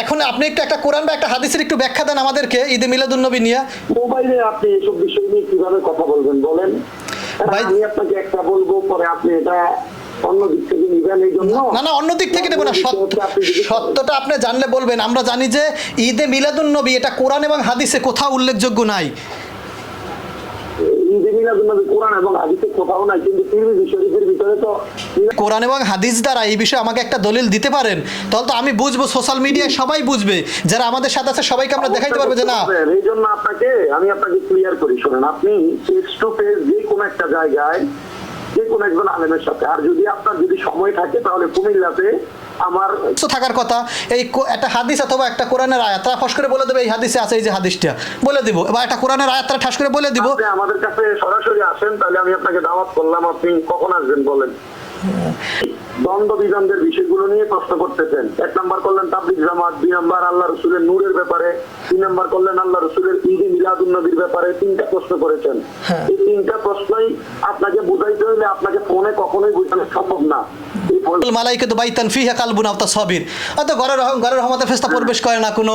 এখন আপনি একটু একটা কোরআন বা একটা হাদিসের একটু ব্যাখ্যা দেন আমাদেরকে ঈদে মিলাদুন্নবী নিয়ে। মোবাইলে আপনি এসব বিষয় নিয়ে কীভাবে কথা বলবেন বলেন? ভাই- আমি আপনাকে একটা বলব পরে আপনি এটা না না অন্য দিক থেকে নেব না সত্যটা আপনি জানলে বলবেন। আমরা জানি যে ঈদে মিলাদুন নবী এটা কোরআন এবং হাদিসে কোথাও উল্লেখযোগ্য নাই। কোরআন এবং হাদিসে কোথাও নাই কিন্তু তিরমিজি শরীফের ভিতরে তো কোরআন এবং হাদিস দ্বারা এই বিষয়ে আমাকে একটা দলিল দিতে পারেন? তাহলে তো আমি বুঝব সোশ্যাল মিডিয়ায় সবাই বুঝবে। যারা আমাদের সাথে আছে সবাইকে আমরা দেখাইতে পারব যে না। এই জন্য আপনাকে আমি আপনাকে ক্লিয়ার করি শোনেন আপনি ফেস টু ফেস যে কোনো একটা জায়গায় যে কোনো একজন আলেমের সাথে। আর যদি আপনার যদি সময় থাকে তাহলে কুমিল্লাতে আমার তো থাকার কথা এই একটা হাদিস অথবা একটা কোরআনের আয়াত তারা ফস করে বলে দেবে এই হাদিসে আছে এই যে হাদিসটা বলে দিব। বা একটা কোরআনের আয়াত তারা ঠাস করে বলে দিব। আমাদের কাছে সরাসরি আসেন তাহলে আমি আপনাকে দাওয়াত করলাম আপনি কখন আসবেন বলেন? দ্বন্দ্ব বিদ্বন্দ্বের বিষয়গুলো নিয়ে প্রশ্ন করতেছেন। এক নাম্বার করলেন তাবলিক জামাত দুই নাম্বার আল্লাহ রসুলের নূরের ব্যাপারে তিন নাম্বার করলেন আল্লাহ রসুলের ঈদে মিলাদুল নবীর ব্যাপারে তিনটা প্রশ্ন করেছেন। হ্যাঁ। এই তিনটা প্রশ্নই আপনাকে বুঝাইতে হলে আপনাকে ফোনে কখনোই বোঝানো সম্ভব না। মালাইকে তো বাইতান ফিহা কালবুন আওতা সবির। হয়তো ঘরের ঘরের রহমতের ফেস্তা প্রবেশ করে না কোনো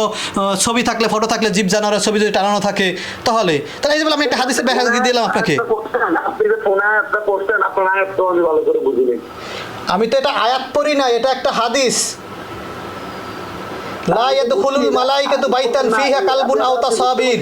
ছবি থাকলে ফটো থাকলে জীব জানোয়ারের ছবি যদি টানানো থাকে তাহলে? তাহলে এই যে আমি একটা হাদিসের ব্যাখ্যা দিলাম আপনাকে। আপনি যে ফোনে আপনার আমি ভালো করে বুঝিনি। আমি তো এটা আয়াত পড়ি না এটা একটা হাদিস। লা ইয়াদখুলুল মালাইকাতু বাইতান ফিহা কালবুন আও তাসাবির।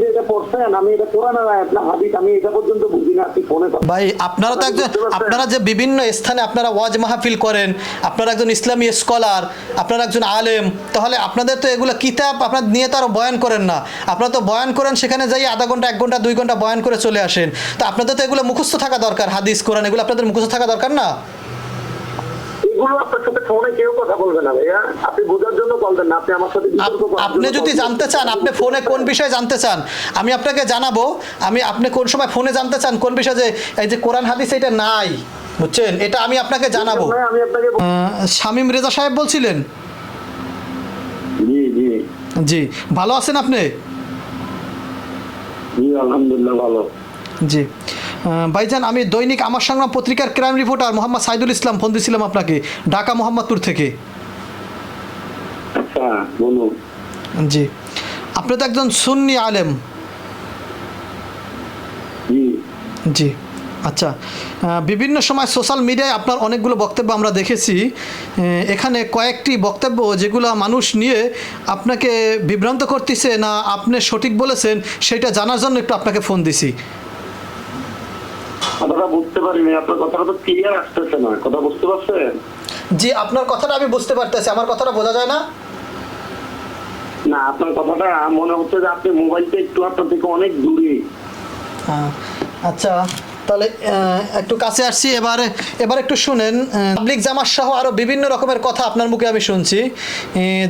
যে এটা পড়ছেন আমি এটা কোরআনের আয়াত না হাদিস আমি এটা পর্যন্ত বুঝি না আপনি ফোনে ভাই আপনারা তো একজন আপনারা যে বিভিন্ন স্থানে আপনারা ওয়াজ মাহফিল করেন আপনারা একজন ইসলামী স্কলার আপনারা একজন আলেম তাহলে আপনাদের তো এগুলো কিতাব আপনার নিয়ে তো আরও বয়ান করেন না। আপনারা তো বয়ান করেন সেখানে যাই আধা ঘণ্টা এক ঘণ্টা দুই ঘণ্টা বয়ান করে চলে আসেন। তো আপনাদের তো এগুলো মুখস্থ থাকা দরকার হাদিস কোরআন এগুলো আপনাদের মুখস্থ থাকা দরকার না? এগুলো আপনার সাথে ফোনে কেউ কথা বলবে না ভাইয়া। আপনি বোঝার জন্য বলবেন না আপনি আমার সাথে আপনি যদি জানতে চান আপনি ফোনে কোন বিষয়ে জানতে চান আমি আপনাকে জানাব আমি আপনি কোন সময় ফোনে জানতে চান কোন বিষয়ে যে এই যে কোরআন হাদিস এটা নাই বুঝছেন? এটা আমি আপনাকে জানাব। আমি আপনাকে শামীম রেজা সাহেব বলছিলেন? জি জি। জি ভালো আছেন আপনি? জি আলহামদুলিল্লাহ ভালো। জি। ভাইজান আমি দৈনিক আমার সংগ্রাম পত্রিকার crime reporter Mohammad Saidul Islam phone দিয়েছিলাম আপনাকে ঢাকা মোহাম্মদপুর থেকে। আচ্ছা বলুন। জি। আপনি তো একজন সুন্নি আলেম। জি। আচ্ছা। বিভিন্ন সময় সোশ্যাল মিডিয়ায় আপনার অনেকগুলো বক্তব্য আমরা দেখেছি। এখানে কয়েকটি বক্তব্য যেগুলো মানুষ নিয়ে আপনাকে বিভ্রান্ত করতেছে না আপনি সঠিক বলেছেন সেটা জানার জন্য একটু আপনাকে ফোন দিছি। কথাটা বুঝতে পারিনি আপনার কথাটা তো ক্লিয়ার আসতেছে না কথা বুঝতে পারছেন? জি আপনার কথাটা আমি বুঝতে পারতেছি আমার কথাটা বোঝা যায় না? না আপনার কথাটা মনে হচ্ছে যে আপনি মোবাইলটা একটু আপনার থেকে অনেক দূরে। হ্যাঁ, আচ্ছা তাহলে একটু কাছে আসছি এবারে এবার একটু শুনেন পাবলিক জামার সহ আরও বিভিন্ন রকমের কথা আপনার মুখে আমি শুনছি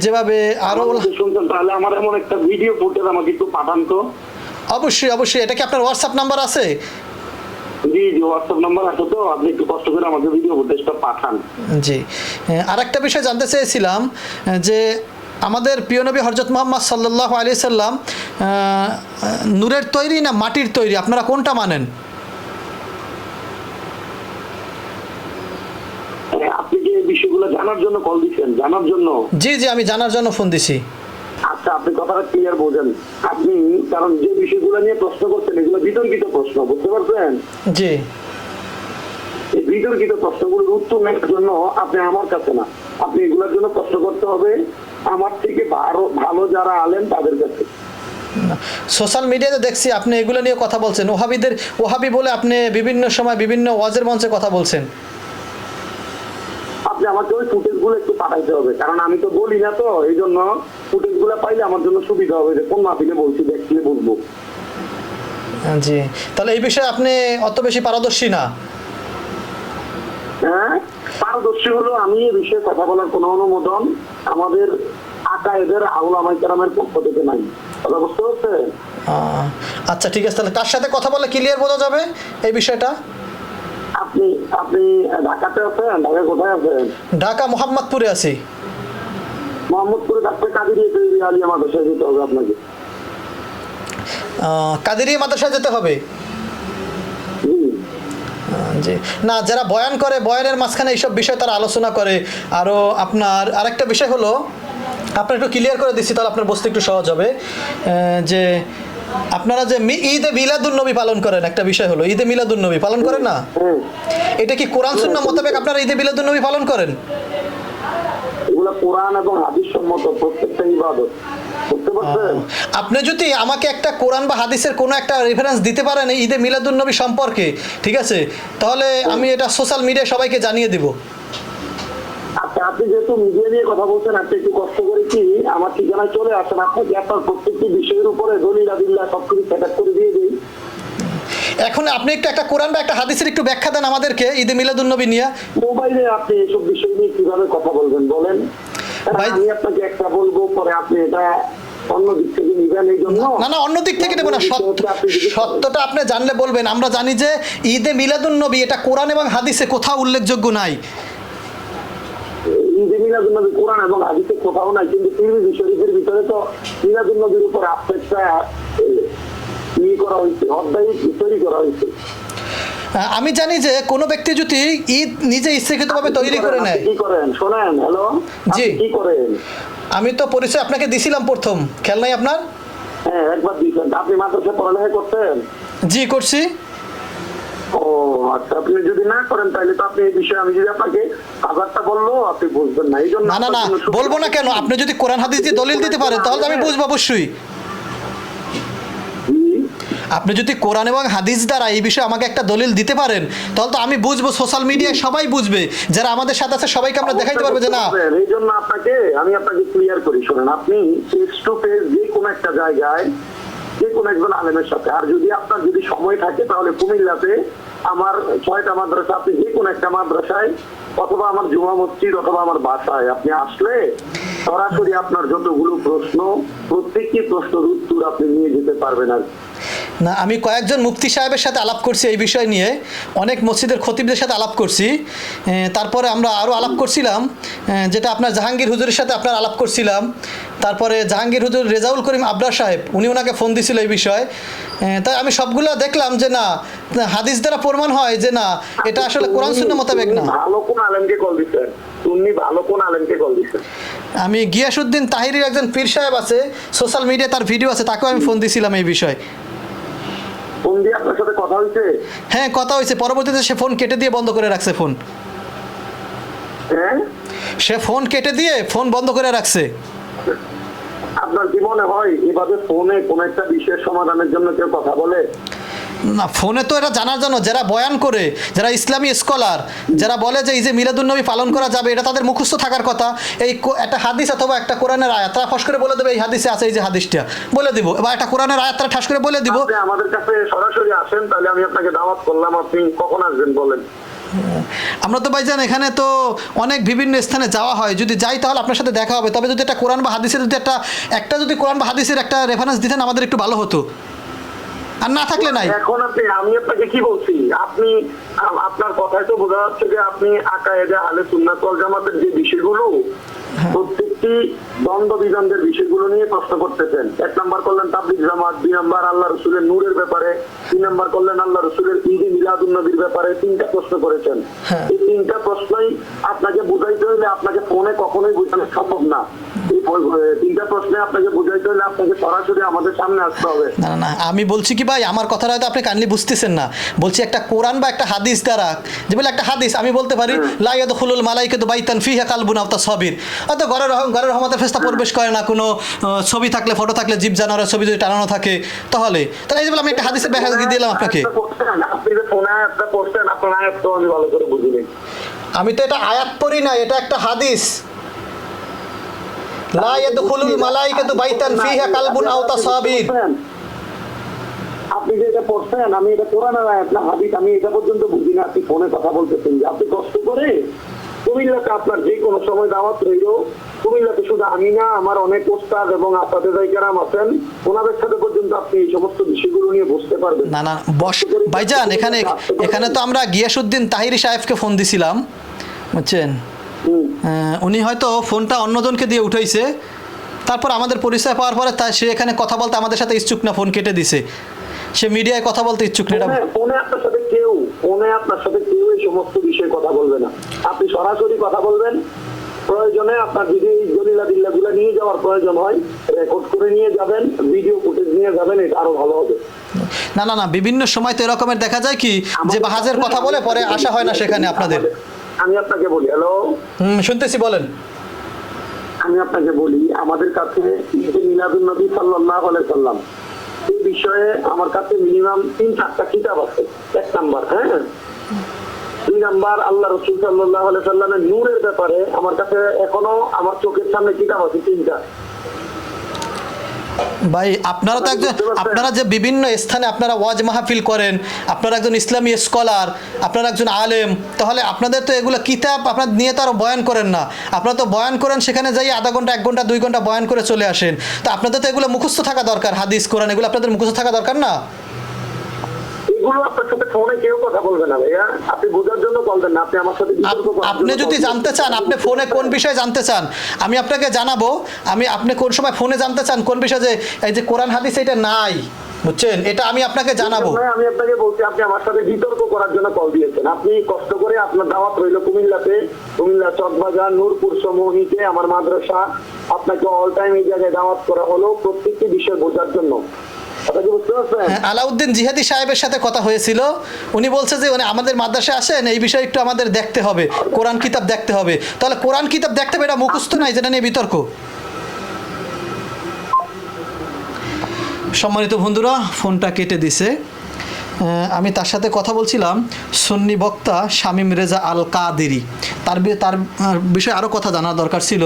যেভাবে আরও শুনছেন তাহলে আমার এমন একটা ভিডিও ফুটেজ আমাকে একটু পাঠান তো। অবশ্যই অবশ্যই এটা কি আপনার হোয়াটসঅ্যাপ নাম্বার আছে? জি জি হোয়াটসঅ্যাপ নাম্বার আছে তো আপনি একটু কষ্ট করে আমাকে ভিডিও ফুটেজটা পাঠান। জি। আর একটা বিষয় জানতে চেয়েছিলাম যে আমাদের প্রিয় নবী হরজত মোহাম্মদ সাল্লাহ আলি সাল্লাম নূরের তৈরি না মাটির তৈরি? আপনারা কোনটা মানেন? মানে আপনি যে বিষয়গুলো জানার জন্য কল দিচ্ছেন? জানার জন্য? জি জি আমি জানার জন্য ফোন দিছি। আচ্ছা আপনি কথাটা ক্লিয়ার বোঝেন। আপনি কারণ যে বিষয়গুলো নিয়ে প্রশ্ন করছেন এগুলো বিতর্কিত প্রশ্ন বুঝতে পারছেন? জি। এই বিতর্কিত প্রশ্নগুলোর উত্তর নেওয়ার জন্য আপনি আমার কাছে না। আপনি এগুলোর জন্য প্রশ্ন করতে হবে আমার থেকে ভালো ভালো যারা আলেন তাদের কাছে। সোশ্যাল মিডিয়াতে দেখছি আপনি এগুলো নিয়ে কথা বলছেন। ওহাবিদের ওহাবি বলে আপনি বিভিন্ন সময় বিভিন্ন ওয়াজের মঞ্চে কথা বলছেন। আপনি আমাকে ওই ফুটেজ গুলো একটু পাঠাইতে হবে। কারণ আমি তো বলি না তো এই জন্য ফুটেজগুলো পাইলে আমার জন্য সুবিধা হবে যে কোন মাহফিলে বলছি দেখলে বলব। জি। তাহলে এই বিষয়ে আপনি অত বেশি পারদর্শী না? হ্যাঁ পারদর্শী হলো আমি এই বিষয়ে কথা বলার কোনো অনুমোদন আমাদের আকায়েদের পক্ষ থেকে নাই। কথা বুঝতে পারছেন? আচ্ছা ঠিক আছে তাহলে কার সাথে কথা বলে ক্লিয়ার বোঝা যাবে এই বিষয়টা? আপনি আপনি ঢাকাতে আছেন? ঢাকা কোথায় আছেন? ঢাকা মোহাম্মদপুরে আছি। মোহাম্মদপুরে ডাক্তার কাদির আলিয়া মাদ্রাসায় যেতে হবে আপনাকে। কাদেরিয়া মাদ্রাসায় যেতে হবে? জি। না যারা বয়ান করে বয়ানের মাঝখানে এইসব বিষয় তারা আলোচনা করে। আরও আপনার আরেকটা বিষয় হলো আপনার একটু ক্লিয়ার করে দিচ্ছি তাহলে আপনার বুঝতে একটু সহজ হবে। যে আপনারা যে ঈদে মিলাদুন্নবী পালন করেন একটা বিষয় হলো ঈদে মিলাদুন্নবী পালন করেন না? এটা কি কোরআন সুন্নাহ মোতাবেক আপনারা ঈদে মিলাদুন্নবী পালন করেন? এগুলো কোরআন এবং হাদিস সম্মত প্রত্যেকটা ইবাদত। আপনি যদি আমাকে একটা কোরআন বা হাদিসের কোনো একটা রেফারেন্স দিতে পারেন ঈদে মিলাদুন্নবী সম্পর্কে ঠিক আছে? তাহলে আমি এটা সোশ্যাল মিডিয়ায় সবাইকে জানিয়ে দিব। আপনি যেহেতু মিডিয়া নিয়ে কথা বলছেন আপনি একটু কষ্ট করে কি আমার ঠিকানায় চলে আসেন? আপনাকে আপনার প্রত্যেকটি বিষয়ের উপরে দলিল আদিল্লা সবকিছু সেট করে দিয়ে দিই এখন আপনি একটু একটা কোরআন বা একটা হাদিসের একটু ব্যাখ্যা দেন আমাদেরকে ঈদে মিলাদুন্নবী নিয়ে। মোবাইলে আপনি এসব বিষয় নিয়ে কীভাবে কথা বলবেন বলেন? ভাই- আমি আপনাকে একটা বলব পরে আপনি এটা না না অন্য দিক থেকে নেব না সত্যটা আপনি জানলে বলবেন। আমরা জানি যে ঈদে মিলাদুন্নবী এটা কোরআন এবং হাদিসে কোথাও উল্লেখযোগ্য নাই। কোরআন এবং হাদিসে কোথাও নাই কিন্তু তিরমিজি শরীফের ভিতরে তো উপর ইয়ে করা হয়েছে অধ্যায় তৈরি করা হয়েছে। আমি জানি যে কোনো ব্যক্তি যদি ঈদ নিজে ইচ্ছাকৃতভাবে তৈরি করে নেয়। কি করেন? শোনেন হ্যালো? জি। কি করেন? আমি তো পরিচয় আপনাকে দিছিলাম প্রথম খেয়াল নাই আপনার? হ্যাঁ একবার দিয়েছেন। আপনি মাদ্রাসা পড়ালেখা করতেন? জি করছি। ও আচ্ছা আপনি যদি না করেন তাহলে তো আপনি এই বিষয়ে আমি যদি আপনাকে হাজারটা বলল আপনি বুঝবেন না। এই জন্য না না না বলব না কেন? আপনি যদি কোরআন হাদিস দিয়ে দলিল দিতে পারেন তাহলে আমি বুঝব অবশ্যই। আপনি যদি কোরআন এবং হাদিস দ্বারা এই বিষয়ে আমাকে একটা দলিল দিতে পারেন তাহলে তো আমি বুঝব সোশ্যাল মিডিয়ায় সবাই বুঝবে। যারা আমাদের সাথে আছে সবাইকে আমরা দেখাইতে পারব যে না। এই জন্য আপনাকে আমি আপনাকে ক্লিয়ার করি শোনেন আপনি ফেস টু ফেস যে কোনো একটা জায়গায় কোনো একজন আলেমের সাথে আর যদি আপনার যদি সময় থাকে, তাহলে কুমিল্লাতে আমার ছয়টা মাদ্রাসা, আপনি যে কোনো একটা মাদ্রাসায়, অথবা আমার জুমা মসজিদ অথবা আমার বাসায় আপনি আসলে সরাসরি আপনার যতগুলো প্রশ্ন, প্রত্যেকটি প্রশ্নের উত্তর আপনি নিয়ে যেতে পারবেন আর। না আমি কয়েকজন মুফতি সাহেবের সাথে আলাপ করছি এই বিষয় নিয়ে। অনেক মসজিদের খতিবদের সাথে আলাপ করছি। তারপরে আমরা আরও আলাপ করছিলাম যেটা আপনার জাহাঙ্গীর হুজুরের সাথে আপনার আলাপ করছিলাম। তারপরে জাহাঙ্গীর হুজুর রেজাউল করিম আবরার সাহেব উনি ওনাকে ফোন দিছিল এই বিষয়ে। তাই আমি সবগুলো দেখলাম যে না হাদিস দ্বারা প্রমাণ হয় যে না এটা আসলে কোরআন শূন্য মোতাবেক না। তুমি ভালো কোন আলেমকে কল দিচ্ছেন তুমি ভালো কোন আলেমকে কল দিচ্ছেন আমি গিয়াসুদ্দিন তাহিরের একজন পীর সাহেব আছে সোশ্যাল মিডিয়ায় তার ভিডিও আছে তাকেও আমি ফোন দিছিলাম এই বিষয়ে। ফোন দিয়ে আপনার সাথে কথা হয়েছে? হ্যাঁ কথা হয়েছে। পরবর্তীতে সে ফোন কেটে দিয়ে বন্ধ করে রাখছে ফোন। হ্যাঁ? সে ফোন কেটে দিয়ে ফোন বন্ধ করে রাখছে। আপনার কি মনে হয় এভাবে ফোনে কোন একটা বিশেষ সমাধানের জন্য কেউ কথা বলে? না ফোনে তো এটা জানার জন্য যারা বয়ান করে যারা ইসলামী স্কলার যারা বলে যে এই যে মিলাদুন্নবী পালন করা যাবে এটা তাদের মুখস্থ থাকার কথা। এই একটা হাদিস অথবা একটা কোরআনের আয়াত তারা ফস করে বলে দেবে এই হাদিসে আছে এই যে হাদিসটা বলে দিব। বা একটা কোরআনের আয়াত তারা ঠাস করে বলে দিব। আমাদের কাছে সরাসরি আসেন তাহলে আমি আপনাকে দাওয়াত করলাম আপনি কখন আসবেন বলেন? আমরা তো ভাইজান এখানে তো অনেক বিভিন্ন স্থানে যাওয়া হয়। যদি যাই তাহলে আপনার সাথে দেখা হবে। তবে যদি একটা কোরআন বা হাদিসের যদি একটা একটা যদি কোরআন বা হাদিসের একটা রেফারেন্স দিতেন আমাদের একটু ভালো হতো। আর না থাকলে নাই। এখন আপনি আমি আপনাকে কি বলছি? আপনি আপনার কথায় তো বোঝা যাচ্ছে যে আপনি আকায়েদে আলে সুন্নাত ওয়াল জামাতের যে বিষয়গুলো প্রত্যেকটি দ্বন্দ্ব বিদ্বন্দ্বের বিষয়গুলো নিয়ে প্রশ্ন করতেছেন। এক নাম্বার করলেন তাবলিগ জামাত দুই নাম্বার আল্লাহ রসুলের নূরের ব্যাপারে তিন নাম্বার করলেন আল্লাহ রসুলের ঈদে মিলাদুন নবীর ব্যাপারে তিনটা প্রশ্ন করেছেন। হ্যাঁ। এই তিনটা প্রশ্নই আপনাকে বুঝাইতে হলে আপনাকে ফোনে কখনোই বোঝানো সম্ভব না। তিনটা প্রশ্নে আপনাকে বুঝাইতে হলে আপনাকে সরাসরি আমাদের সামনে আসতে হবে। না না না আমি বলছি কি ভাই আমার কথাটা হয়তো আপনি কাইন্ডলি বুঝতেছেন না। বলছি একটা কোরআন বা একটা হাদিস দ্বারা যে বলে একটা হাদিস আমি বলতে পারি লাইয়াদ খুলুল মালাইকে তো বাইতান ফিহা কালবুন আওতা সবির হয়তো ঘরের ঘরের রহমতের ফেস্তা প্রবেশ করে না কোনো ছবি থাকলে ফটো থাকলে জীব জানোয়ারের ছবি যদি টানানো থাকে তাহলে। তাহলে এই যে বলে আমি একটা হাদিসের ব্যাখ্যা দিয়ে দিলাম আপনাকে। আয়াতটা আপনি যে ফোনে আয়াতটা পড়ছেন আপনার আয়াত তো আমি ভালো করে বুঝিনি। আমি তো এটা আয়াত পড়ি না এটা একটা হাদিস। লা ইয়াদখুলুল মালাইকাতু বাইতান ফিহা কালবুন আওতা সাবির আপনি যে এটা পড়ছেন আমি এটা কোরআনের আয়াত না হাদিস আমি এটা পর্যন্ত বুঝি না আপনি ফোনে কথা বলতেছেন যে আপনি কষ্ট করে কুমিল্লাতে আপনার যে কোনো সময় দাওয়াত রইল কুমিল্লাতে শুধু আমি না আমার অনেক ওস্তাদ এবং আপনাদের জায়গারাম আছেন ওনাদের সাথে পর্যন্ত আপনি এই সমস্ত বিষয়গুলো নিয়ে বুঝতে পারবেন। না না বস ভাইজান এখানে এখানে তো আমরা গিয়াসুদ্দিন তাহিরি সাহেবকে ফোন দিছিলাম বুঝছেন? উনি হয়তো ফোনটা অন্যজনকে দিয়ে উঠাইছে। তারপর আমাদের পরিচয় পাওয়ার পরে তা সে এখানে কথা বলতে আমাদের সাথে ইচ্ছুক না ফোন কেটে দিছে। সে মিডিয়ায় কথা বলতে ইচ্ছুক না এটা ফোনে আপনার সাথে কেউ ফোনে আপনার সাথে কেউ এই সমস্ত বিষয়ে কথা বলবে না। আপনি সরাসরি কথা বলবেন প্রয়োজনে আপনার যদি এই দলিলা দিল্লা গুলা নিয়ে যাওয়ার প্রয়োজন হয় রেকর্ড করে নিয়ে যাবেন ভিডিও ফুটেজ নিয়ে যাবেন এটা আরও ভালো হবে। না না না বিভিন্ন সময় তো এরকমের দেখা যায় কি যে বাহাজের কথা বলে পরে আসা হয় না সেখানে আপনাদের। আমি আপনাকে বলি হ্যালো হুম শুনতেছি বলেন। আমি আপনাকে বলি আমাদের কাছে মিলাদুল নবী সাল্লাহ সাল্লাম এই বিষয়ে আমার কাছে মিনিমাম তিন চারটা কিতাব আছে। এক নাম্বার হ্যাঁ? দুই নাম্বার আল্লাহ রসুল সাল্লাহ সাল্লামের নূরের ব্যাপারে আমার কাছে এখনও আমার চোখের সামনে কিতাব আছে তিনটা। ভাই আপনারা তো একজন আপনারা যে বিভিন্ন স্থানে আপনারা ওয়াজ মাহফিল করেন আপনারা একজন ইসলামী স্কলার আপনারা একজন আলেম তাহলে আপনাদের তো এগুলো কিতাব আপনার নিয়ে তো আর বয়ান করেন না। আপনারা তো বয়ান করেন সেখানে যাই আধা ঘণ্টা এক ঘণ্টা দুই ঘণ্টা বয়ান করে চলে আসেন। তো আপনাদের তো এগুলো মুখস্থ থাকা দরকার হাদিস কোরআন এগুলো আপনাদের মুখস্থ থাকা দরকার না? এগুলো আপনার সাথে ফোনে কেউ কথা বলবে না ভাইয়া। আপনি বোঝার জন্য বলবেন না আপনি আমার সাথে বিতর্ক আপ- করার আপনি যদি জানতে চান আপনি ফোনে কোন বিষয়ে জানতে চান আমি আপনাকে জানাব আমি আপনি কোন সময় ফোনে জানতে চান কোন বিষয়ে যে এই যে কোরআন হাদিস এটা নাই বুঝছেন? এটা আমি আপনাকে জানাব। আমি আপনাকে বলছি আপনি আমার সাথে বিতর্ক করার জন্য কল দিয়েছেন। আপনি কষ্ট করে আপনার দাওয়াত রইল কুমিল্লাতে। কুমিল্লা চকবাজার নূরপুর সমহিতে আমার মাদ্রাসা আপনাকে অল টাইম এই জায়গায় দাওয়াত করা হলো প্রত্যেকটি বিষয় বোঝার জন্য। হ্যাঁ, আলাউদ্দিন জিহাদি সাহেবের সাথে কথা হয়েছিল। উনি বলছে যে উনি আমাদের মাদ্রাসায় আসেন এই বিষয়ে একটু আমাদের দেখতে হবে। কোরআন কিতাব দেখতে হবে। তাহলে কোরআন কিতাব দেখতে হবে এটা মুখস্থ নাই যেটা নিয়ে বিতর্ক। সম্মানিত বন্ধুরা ফোনটা কেটে দিছে। আমি তার সাথে কথা বলছিলাম সন্নি বক্তা শামীম রেজা আল কাদেরি তার তার বিষয়ে আরও কথা জানার দরকার ছিল।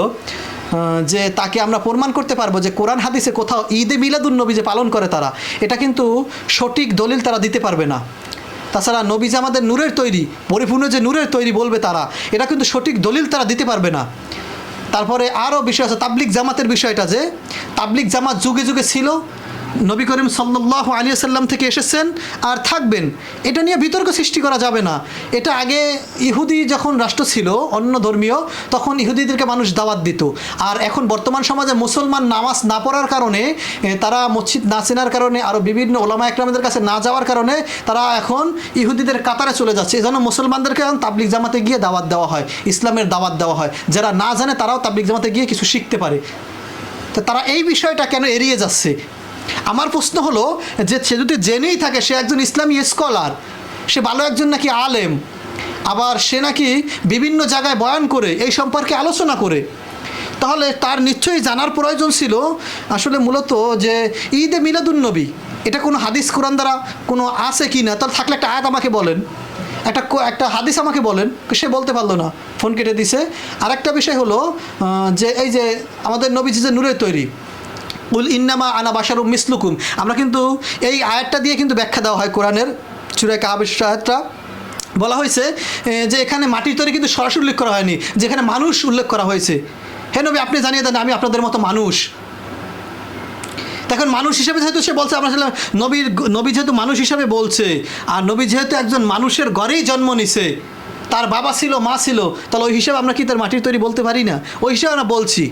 যে তাকে আমরা প্রমাণ করতে পারব যে কোরআন হাদিসে কোথাও ঈদে মিলাদুল নবী যে পালন করে তারা, এটা কিন্তু সঠিক দলিল তারা দিতে পারবে না। তাছাড়া নবী যে আমাদের নূরের তৈরি, পরিপূর্ণ যে নূরের তৈরি বলবে তারা, এটা কিন্তু সঠিক দলিল তারা দিতে পারবে না। তারপরে আরও বিষয় আছে তাবলিক জামাতের বিষয়টা যে তাবলিক জামাত যুগে যুগে ছিল নবী করিম সাল্লাহ আলী সাল্লাম থেকে এসেছেন আর থাকবেন। এটা নিয়ে বিতর্ক সৃষ্টি করা যাবে না। এটা আগে ইহুদি যখন রাষ্ট্র ছিল, অন্য ধর্মীয়, তখন ইহুদিদেরকে মানুষ দাওয়াত দিত। আর এখন বর্তমান সমাজে মুসলমান নামাজ না পড়ার কারণে তারা মসজিদ না চেনার কারণে আরও বিভিন্ন ওলামা একরামদের কাছে না যাওয়ার কারণে, তারা এখন ইহুদিদের কাতারে চলে যাচ্ছে। এই জন্য মুসলমানদেরকে এখন তাবলিক জামাতে গিয়ে দাওয়াত দেওয়া হয়, ইসলামের দাওয়াত দেওয়া হয়। যারা না জানে, তারাও তাবলিক জামাতে গিয়ে কিছু শিখতে পারে। তো তারা এই বিষয়টা কেন এড়িয়ে যাচ্ছে? আমার প্রশ্ন হলো যে সে যদি জেনেই থাকে, সে একজন ইসলামী স্কলার সে ভালো একজন নাকি আলেম? আবার সে নাকি বিভিন্ন জায়গায় বয়ান করে, এই সম্পর্কে আলোচনা করে। তাহলে তার নিশ্চয়ই জানার প্রয়োজন ছিল আসলে মূলত যে ঈদে মিলাদুন্নবী এটা কোনো হাদিস কোরআন দ্বারা কোনো আছে কি না? তার থাকলে একটা আয়াত আমাকে বলেন। একটা একটা হাদিস আমাকে বলেন, সে বলতে পারল না, ফোন কেটে দিছে। আরেকটা বিষয় হলো যে এই যে আমাদের নবীজি যে নূরের তৈরি উল ইন্নামা আনা বাসারু মিসলুকুম। আমরা কিন্তু এই আয়াতটা দিয়ে কিন্তু ব্যাখ্যা দেওয়া হয় কোরআনের চুরাই কাহাবেশ আয়াতটা। বলা হয়েছে যে এখানে মাটির তৈরি কিন্তু সরাসরি উল্লেখ করা হয়নি, যেখানে মানুষ উল্লেখ করা হয়েছে। হে নবী, আপনি জানিয়ে দেন, আমি আপনাদের মতো মানুষ। এখন মানুষ হিসেবে যেহেতু সে বলছে, আমরা নবীর, নবী যেহেতু মানুষ হিসাবে বলছে, আর নবী যেহেতু একজন মানুষের ঘরেই জন্ম নিছে তার বাবা ছিল, মা ছিল, তাহলে ওই হিসাবে আমরা কি তার মাটির তৈরি বলতে পারি না? ওই হিসাবে আমরা বলছি।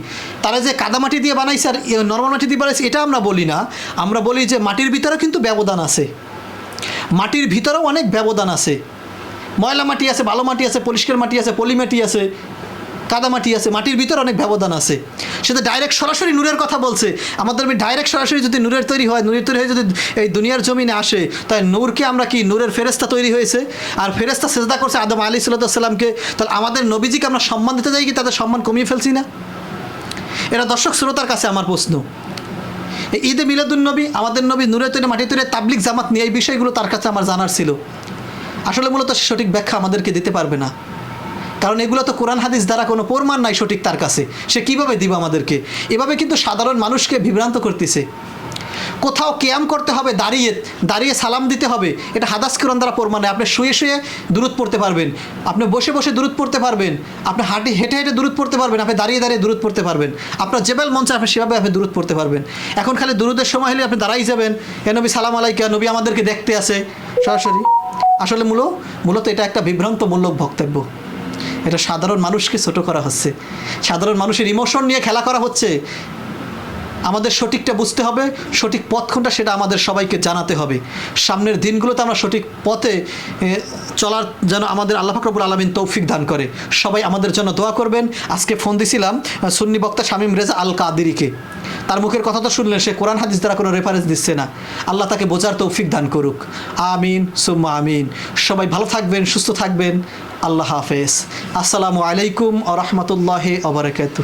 তারা যে কাদা মাটি দিয়ে বানাইছে আর নর্মাল মাটি দিয়ে বানাইছে, এটা আমরা বলি না। আমরা বলি যে মাটির ভিতরেও কিন্তু ব্যবধান আছে। মাটির ভিতরেও অনেক ব্যবধান আছে। ময়লা মাটি আছে, ভালো মাটি আছে, পরিষ্কার মাটি আছে পলি মাটি আছে। কাদা মাটি আছে, মাটির ভিতর অনেক ব্যবধান আছে। সেটা ডাইরেক্ট সরাসরি নূরের কথা বলছে। আমাদের ডাইরেক্ট সরাসরি যদি নূরের তৈরি হয়, নূরের তৈরি হয়ে যদি এই দুনিয়ার জমিনে আসে তাই নূরকে আমরা কি নূরের ফেরেস্তা তৈরি হয়েছে? আর ফেরেস্তা সেজদা করছে আদম আলী সাল্লামকে তাহলে আমাদের নবীজিকে আমরা সম্মান দিতে যাই কি তাদের সম্মান কমিয়ে ফেলছি না? এটা দর্শক শ্রোতার কাছে আমার প্রশ্ন। এই ঈদে মিলাদুল নবী, আমাদের নবী নূরের তৈরি, মাটি তৈরি তাবলিক জামাত নিয়ে এই বিষয়গুলো তার কাছে আমার জানার ছিল। আসলে মূলত সঠিক ব্যাখ্যা আমাদেরকে দিতে পারবে না। কারণ এগুলো তো কোরআন হাদিস দ্বারা কোনো প্রমাণ নাই সঠিক তার কাছে। সে কীভাবে দিব আমাদেরকে? এভাবে কিন্তু সাধারণ মানুষকে বিভ্রান্ত করতেছে। কোথাও ক্যাম করতে হবে, দাঁড়িয়ে দাঁড়িয়ে সালাম দিতে হবে। এটা হাদাস কোরআন দ্বারা প্রমাণ। আপনি শুয়ে শুয়ে দূরত পড়তে পারবেন। আপনি বসে বসে দূরত পড়তে পারবেন। আপনি হাঁটি, হেঁটে হেঁটে দূরত পড়তে পারবেন। আপনি দাঁড়িয়ে দাঁড়িয়ে দূরত পড়তে পারবেন। আপনার জেবেল মঞ্চে আপনি সেভাবে আপনি দূরত পড়তে পারবেন। এখন খালি দূরদের সময় হলে আপনি দাঁড়াই যাবেন। এ নবী, সালাম আলাইকা, নবী আমাদেরকে দেখতে আসে। সরাসরি। আসলে মূল, মূলত এটা একটা বিভ্রান্তমূলক বক্তব্য। এটা সাধারণ মানুষকে ছোট করা হচ্ছে। সাধারণ মানুষের ইমোশন নিয়ে খেলা করা হচ্ছে। আমাদের সঠিকটা বুঝতে হবে, সঠিক পথ কোনটা সেটা আমাদের সবাইকে জানাতে হবে। সামনের দিনগুলোতে আমরা সঠিক পথে চলার যেন আমাদের আল্লাহ ফাকরবুল আলমিন তৌফিক দান করে। সবাই আমাদের জন্য দোয়া করবেন। আজকে ফোন দিছিলাম সুন্নি বক্তা শামীম রেজা আল কাদিরিকে তার মুখের কথা তো শুনলেন, সে কোরআন হাদিস দ্বারা কোনো রেফারেন্স দিচ্ছে না। আল্লাহ তাকে বোঝার তৌফিক দান করুক। আমিন, সুম্মা আমিন। সবাই ভালো থাকবেন, সুস্থ থাকবেন। আল্লাহ হাফেজ। আসসালামু আলাইকুম আ রহমতুল্লাহ আবরকাত